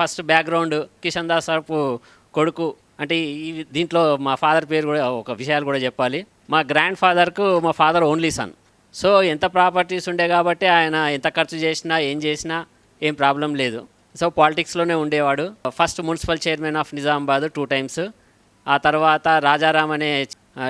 First background Kishan Das సరపు కొడుకు. అంటే ఈ దీంట్లో మా ఫాదర్ పేరు కూడా ఒక విషయాలు కూడా చెప్పాలి. మా గ్రాండ్ ఫాదర్కు మా ఫాదర్ ఓన్లీ సన్. సో ఎంత ప్రాపర్టీస్ ఉండే కాబట్టి ఆయన ఎంత ఖర్చు చేసినా ఏం చేసినా ఏం ప్రాబ్లం లేదు. సో పాలిటిక్స్లోనే ఉండేవాడు. First municipal chairman of Nizamabad two times. ఆ తర్వాత రాజారాం అనే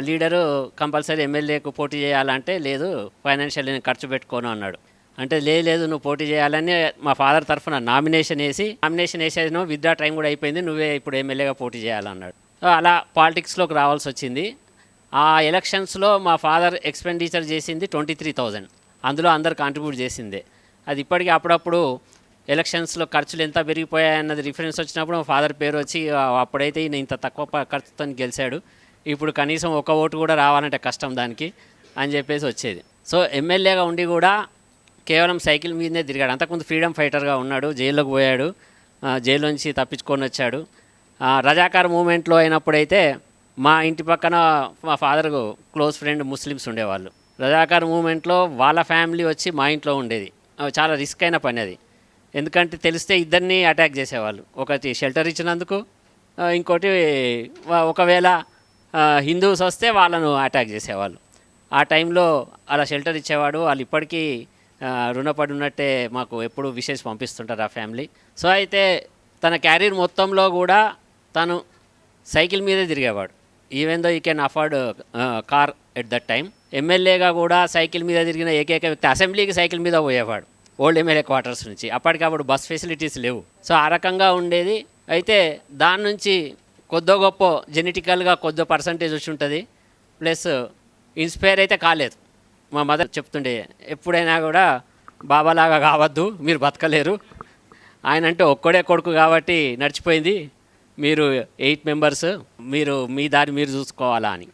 లీడరు కంపల్సరీ ఎమ్మెల్యేకు పోటీ చేయాలంటే లేదు ఫైనాన్షియల్ నేను ఖర్చు పెట్టుకోను అన్నాడు. అంటే లేదు లేదు నువ్వు పోటీ చేయాలని మా ఫాదర్ తరఫున నామినేషన్ వేసి నామినేషన్ వేసేది విత్డ్రా టైం కూడా అయిపోయింది నువ్వే ఇప్పుడు ఎమ్మెల్యేగా పోటీ చేయాలన్నాడు. అలా పాలిటిక్స్లోకి రావాల్సి వచ్చింది. ఆ ఎలక్షన్స్లో మా ఫాదర్ ఎక్స్పెండిచర్ చేసింది ట్వంటీ త్రీ థౌజండ్. అందులో అందరు కాంట్రిబ్యూట్ చేసిందే. అది ఇప్పటికీ అప్పుడప్పుడు ఎలక్షన్స్లో ఖర్చులు ఎంత పెరిగిపోయాయన్నది రిఫరెన్స్ వచ్చినప్పుడు మా ఫాదర్ పేరు వచ్చి అప్పుడైతే ఈయన ఇంత తక్కువ ఖర్చుతో గెలిచాడు. ఇప్పుడు కనీసం ఒక ఓటు కూడా రావాలంటే కష్టం దానికి అని చెప్పేసి వచ్చేది. సో ఎమ్మెల్యేగా ఉండి కూడా కేవలం సైకిల్ మీదనే తిరిగాడు. అంతకుముందు ఫ్రీడమ్ ఫైటర్గా ఉన్నాడు. జైల్లోకి పోయాడు. ఆ, జైలు నుంచి తప్పించుకొని వచ్చాడు. రజాకార్ మూమెంట్లో అయినప్పుడైతే మా ఇంటి పక్కన మా ఫాదర్ క్లోజ్ ఫ్రెండ్ ముస్లిమ్స్ ఉండేవాళ్ళు. రజాకార్ మూమెంట్లో వాళ్ళ ఫ్యామిలీ వచ్చి మా ఇంట్లో ఉండేది. చాలా రిస్క్ అయిన పని అది. ఎందుకంటే తెలిస్తే ఇద్దరిని అటాక్ చేసేవాళ్ళు. ఒకటి షెల్టర్ ఇచ్చినందుకు ఇంకోటి ఒకవేళ హిందూస్ వస్తే వాళ్ళను అటాక్ చేసేవాళ్ళు. ఆ టైంలో అలా షెల్టర్ ఇచ్చేవాడు. వాళ్ళు ఇప్పటికీ రుణపడి ఉన్నట్టే మాకు ఎప్పుడు విషెస్ పంపిస్తుంటారు ఆ ఫ్యామిలీ. సో అయితే తన క్యారీర్ మొత్తంలో కూడా తను సైకిల్ మీదే తిరిగేవాడు. Even though you can afford car at that time ఎమ్మెల్యేగా కూడా సైకిల్ మీద తిరిగిన ఏకైక వ్యక్తి అసెంబ్లీకి సైకిల్ మీద పోయేవాడు ఓల్డ్ ఎమ్మెల్యే క్వార్టర్స్ నుంచి. అప్పటికప్పుడు బస్ ఫెసిలిటీస్ లేవు. సో ఆ రకంగా ఉండేది. అయితే దాని నుంచి కొద్దో గొప్ప జెనెటికల్గా కొద్దో పర్సంటేజ్ వచ్చి ఉంటుంది. ప్లస్ ఇన్స్పైర్ అయితే కాలేదు. మా మదర్ చెప్తుండే ఎప్పుడైనా కూడా బాబాలాగా కావద్దు మీరు బతకలేరు. ఆయన అంటే ఒక్కడే కొడుకు కాబట్టి నడిచిపోయింది. మీరు ఎయిట్ మెంబర్స్ మీరు మీ దారి మీరు చూసుకోవాలా అని.